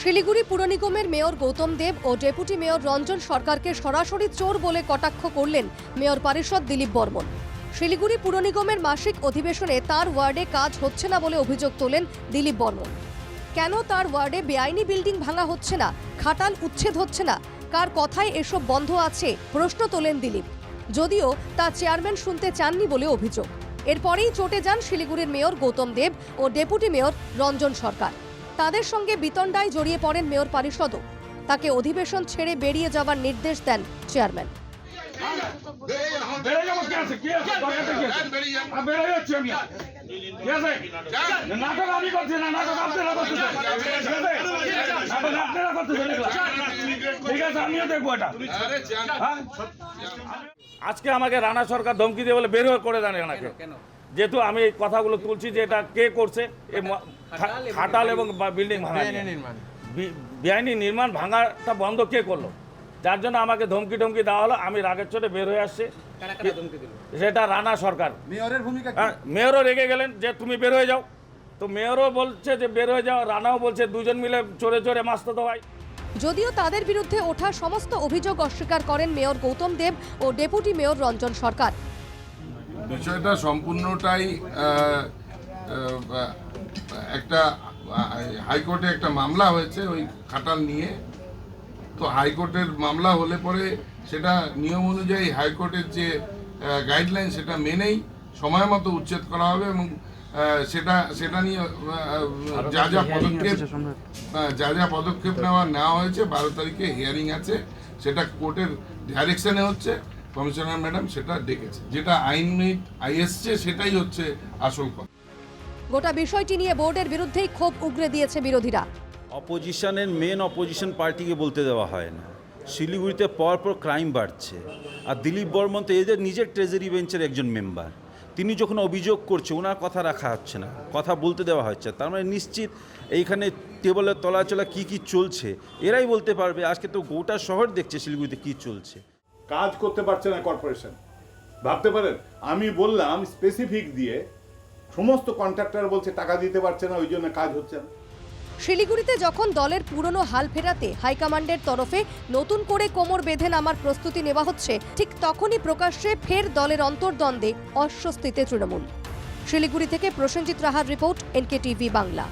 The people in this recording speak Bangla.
শিলিগুড়ি পুর নিগমের মেয়র গৌতম দেব ও ডেপুটি মেয়র রঞ্জন সরকারকে সরাসরি চোর বলে কটাক্ষ করলেন মেয়র পারিষদ দিলীপ বর্মন। শিলিগুড়ি পুর নিগমের মাসিক অধিবেশনে তার ওয়ার্ডে কাজ হচ্ছে না বলে অভিযোগ তোলেন দিলীপ বর্মন। কেন তার ওয়ার্ডে বেআইনি বিল্ডিং ভাঙা হচ্ছে না? খাটাল উচ্ছেদ হচ্ছে না? কার কথায় এসব বন্ধ আছে? প্রশ্ন তোলেন দিলীপ। যদিও তা চেয়ারম্যান শুনতে চাননি বলে অভিযোগ। এরপরেই চটে যান শিলিগুড়ির মেয়র গৌতম দেব ও ডেপুটি মেয়র রঞ্জন সরকার। তাদের সঙ্গে বিতণ্ডায় জড়িয়ে পড়েন মেয়র পারিষদও। তাকে অধিবেশন ছেড়ে বেরিয়ে যাওয়ার নির্দেশ দেন চেয়ারম্যান? আজকে আমাকে রানা সরকার ধমকি দিয়ে বলে বের হয়ে করে দেন এনাকে। যেহেতু আমি এই কথাগুলো তুলছি যে এটা কে করছে? এ ম- খা- খাটাল এবং বা- বিল্ডিং ভাঙা বি- বেআইনি নির্মাণ ভাঙাটা বন্ধ কে করল? যার জন্য আমাকে ধমকি টমকি দেওয়া হলো। আমি রাগের চোটে বের হয়ে আসছি। সেটা রানা সরকার। মেয়রের ভূমিকা কি? হ্যাঁ মেয়রও রেগে গেলেন যে তুমি বের হয়ে যাও। তো মেয়রও বলছে যে বের হয়ে যাও রানাও বলছে দুজন মিলে চড়ে চড়ে মাস্ত তো ভাই যদিও তাদের বিরুদ্ধে ওঠা সমস্ত অভিযোগ অস্বীকার করেন মেয়র গৌতম দেব ও ডেপুটি মেয়র রঞ্জন সরকার। বিষয়টা সম্পূর্ণটাই একটা হাইকোর্টে একটা মামলা হয়েছে ওই খাটাল নিয়ে। তো হাইকোর্টের মামলা হলে পরে সেটা নিয়ম অনুযায়ী হাইকোর্টের যে গাইডলাইন সেটা মেনেই সময় মতো উচ্ছেদ করা হবে এবং সেটা সেটা নিয়ে যা যা পদক্ষেপ যা যা পদক্ষেপ নেওয়া নেওয়া হয়েছে বারো তারিখে হিয়ারিং আছে সেটা কোর্টের ডাইরেকশনে হচ্ছে। কমিশনার ম্যাডাম সেটা ডেকেছে। যেটা আইন আই এসছে সেটাই হচ্ছে আসল কথা। গোটা বিষয়টি নিয়ে বোর্ডের বিরুদ্ধেই ক্ষোভ উগরে দিয়েছে বিরোধীরা। অপোজিশনের মেন অপোজিশন পার্টিকে বলতে দেওয়া হয় না। শিলিগুড়িতে পরপর ক্রাইম বাড়ছে। আর দিলীপ বর্মন তো এদের নিজের ট্রেজারি বেঞ্চের একজন মেম্বার তিনি যখন অভিযোগ করছে ওনার কথা রাখা হচ্ছে না। কথা বলতে দেওয়া হচ্ছে। তার মানে নিশ্চিত এইখানে টেবলের তলাচলা কি কি চলছে এরাই বলতে পারবে। আজকে তো গোটা শহর দেখছে শিলিগুড়িতে কি চলছে। কাজ করতে পারছে না কর্পোরেশন। ভাবতে পারেন, আমি বললাম স্পেসিফিক দিয়ে সমস্ত কন্ট্রাক্টর বলছে টাকা দিতে পারছে না, ওই জন্য কাজ হচ্ছে না। শিলিগুড়িতে যখন দলের পুরনো হাল ফেরাতে হাইকমান্ডের তরফে নতুন করে কোমর বেঁধে নামার প্রস্তুতি নেওয়া হচ্ছে, ঠিক তখনই প্রকাশ্যে ফের দলের অন্তর্দ্বন্দ্বে অস্বস্তিতে তৃণমূল। শিলিগুড়ি থেকে Prosenjit রাহার report N K TV Bangla.